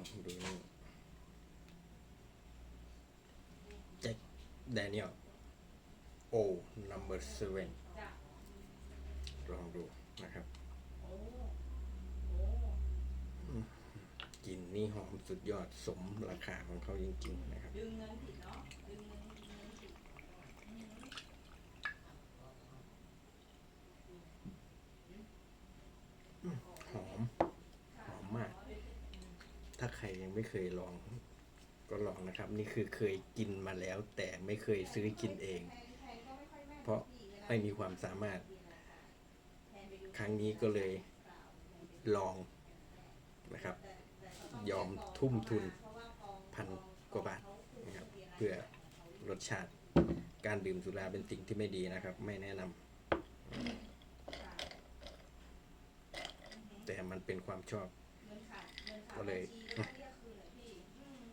องดูนี่แจ็คแดเนียลโอ number seven ลองดูนะครับกลิ่นนี่หอมสุดยอดสมราคาของเขาจริงๆนะครับ ดึงเงินผิดเนาะดึงเงินดึงเงินผิดอืม หอม หอมมาก ถ้าใคร ยังไม่เคยลอง ก็ลองนะครับ นี่คือเคยกินมาแล้ว แต่ไม่เคยซื้อกินเอง เพราะไม่มีความสามารถ ครั้งนี้ก็เลยลองนะครับ ยอมทุ่มทุนพันกว่าบาทนะครับ เพื่อรสชาติการดื่มสุราเป็นสิ่งที่ไม่ดีนะครับ ไม่แนะนำแต่มันเป็นความชอบ ก็เลย บัญชีก็เรียกคืนเลยพี่อืม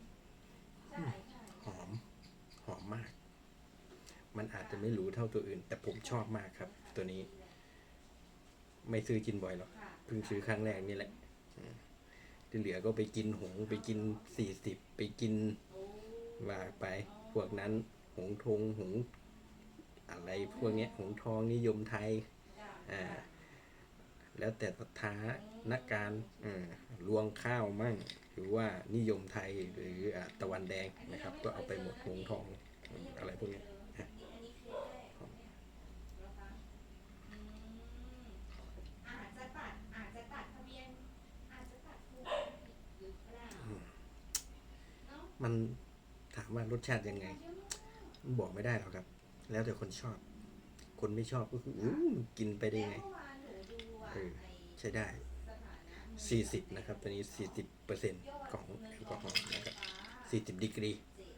ใช่ใช่ หอม หอมมาก มันอาจจะไม่หรู้เท่าตัวอื่น แต่ผมชอบมากครับ ตัวนี้ ไม่ซื้อกินบ่อยหรอกเพิ่งซื้อครั้งแรกนี่แหละที่เหลือก็ไปกินหงไปกินสี่สิบไปกินว่าไป พวกนั้น หงทงหงอะไรพวกเนี้ยหงทองนิยมไทย อ่า แล้วแต่ศรัทธานักการอ่าลวงข้าวมั่ง หรือว่านิยมไทยหรืออตะวันแดงนะครับ ก็เอาไปหมดหงทองอะไรพวกนี้นี้คือแรกของเนี่ยนะคะอืมอาจจะตัดอาจจะตัดทะเบียน อาจจะตัดถูกหรือเปล่าเนาะ มันถามว่ารสชาติยังไงเยอะมากมันบอกไม่ได้หรอกครับ แล้วแต่คนชอบ คนไม่ชอบก็คืออู้กินไปได้ไงแล้วเมื่อวานหนูดูอะเออไอ้ใช้ได้สถานะ40 นะครับตัวนี้ 40เปอร์เซ็นต์ของแอลกอฮอล์นะครับ 40 ดีกรี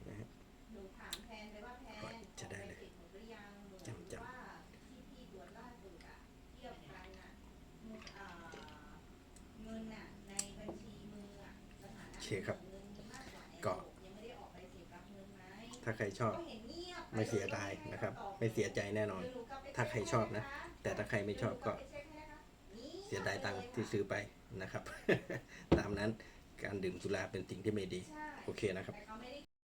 นะฮะหนูถามแพนไปว่าแพนจะได้เลยออกปติดหนูหรือยังหนูจำจำว่าที่พี่ตรวจล่าสุดอะเทียบกันน่ะเงินอ่าเงินน่ะในบัญชีมืออะสถานะโอเคครับเงินมีมาก ถ้าใครชอบไม่เสียดายนะครับ ไม่เสียใจแน่นอน ถ้าใครชอบนะ แต่ถ้าใครไม่ชอบก็เสียดายตังค์ที่ซื้อไปนะครับ ตามนั้นการดื่มสุราเป็นสิ่งที่ไม่ดี โอเคนะครับ